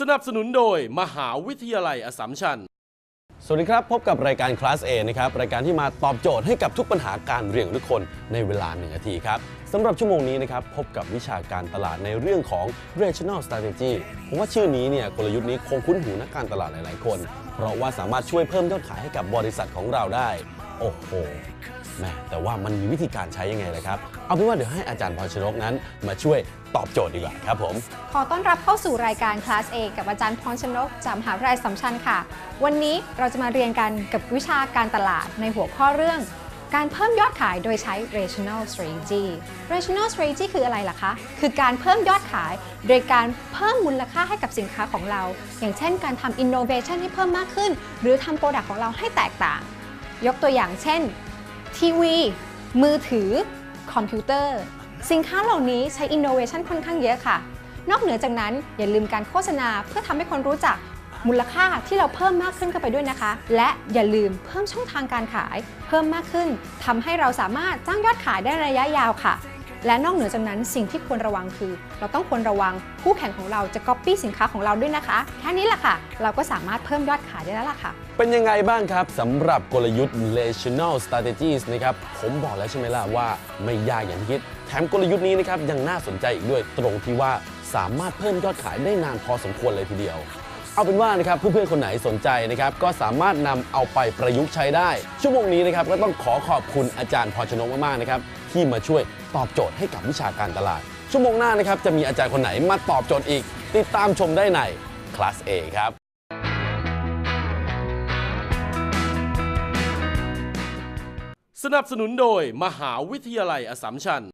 สนับสนุนโดยมหาวิทยาลัยอสสัมชัญ สวัสดีครับ พบกับรายการ Class A นะครับ รายการที่มาตอบโจทย์ให้กับทุกปัญหาการเรียนของทุกคนในเวลา1นาทีครับสำหรับชั่วโมงนี้นะครับพบกับวิชาการตลาดในเรื่องของ regional strategy ผมว่าชื่อนี้เนี่ยกลยุทธ์นี้คงคุ้นหูนักการตลาดหลาย ๆ คน เพราะว่าสามารถช่วยเพิ่มยอดขายให้กับบริษัทของเราได้ โอ้โหแม่แต่ว่ามันมีวิธีการใช้ยังไงล่ะครับ เอาเป็นว่าเดี๋ยวให้อาจารย์พรชนกนั้น มาช่วยตอบโจทย์ดีกว่าครับผม ขอต้อนรับเข้าสู่รายการ Class A กับอาจารย์พรชนกจากมหาวิทยาลัยสัมชัญค่ะ วันนี้เราจะมาเรียนกันกับวิชาการตลาดในหัวข้อเรื่อง การเพิ่มยอดขายโดยใช้ regional strategy regional strategy คืออะไรล่ะคะ คือการเพิ่มยอดขาย โดยการเพิ่มมูลค่าให้กับสินค้าของเรา อย่างเช่น การทำ innovation ให้เพิ่มมากขึ้น หรือทำ product ของเราให้แตกต่าง ยกตัวอย่างเช่น ทีวี มือถือ คอมพิวเตอร์ สินค้าเหล่านี้ใช้อินโนเวชันค่อนข้างเยอะค่ะ นอกเหนือจากนั้นอย่าลืมการโฆษณาเพื่อทำให้คนรู้จักมูลค่าที่เราเพิ่มมากขึ้นเข้าไปด้วยนะคะ และอย่าลืมเพิ่มช่องทางการขาย เพิ่มมากขึ้นทำให้เราสามารถจ้างยอดขายได้ระยะยาวค่ะ และนอกเหนือจากนั้นสิ่งที่ควรระวังคือ เราต้องควรระวังคู่แข่งของเราจะ copy สินค้าของเราด้วยนะคะ แค่นี้แหละค่ะ เราก็สามารถเพิ่มยอดขายได้แล้วล่ะค่ะ เป็นยังไงบ้างครับสำหรับกลยุทธ์ relational strategies นะครับ ผมบอกแล้วใช่ไหมล่ะว่าไม่ยากอย่างที่คิด แถมกลยุทธ์นี้นะครับยังน่าสนใจอีกด้วยตรงที่ว่าสามารถเพิ่มยอดขายได้นานพอสมควรเลยทีเดียวเอาเป็นว่านะครับเพื่อนๆคนไหนสนใจนะครับก็สามารถนำเอาไปประยุกต์ใช้ได้ ชั่วโมงนี้นะครับก็ต้องขอขอบคุณอาจารย์พรชนกมากๆนะครับ ที่มาช่วยตอบโจทย์ให้กับวิชาการตลาด ชั่วโมงหน้านะครับจะมีอาจารย์คนไหนมาตอบโจทย์อีก ติดตามชมได้ในคลาส A ครับสนับสนุนโดยมหาวิทยาลัยอสสัมชัญ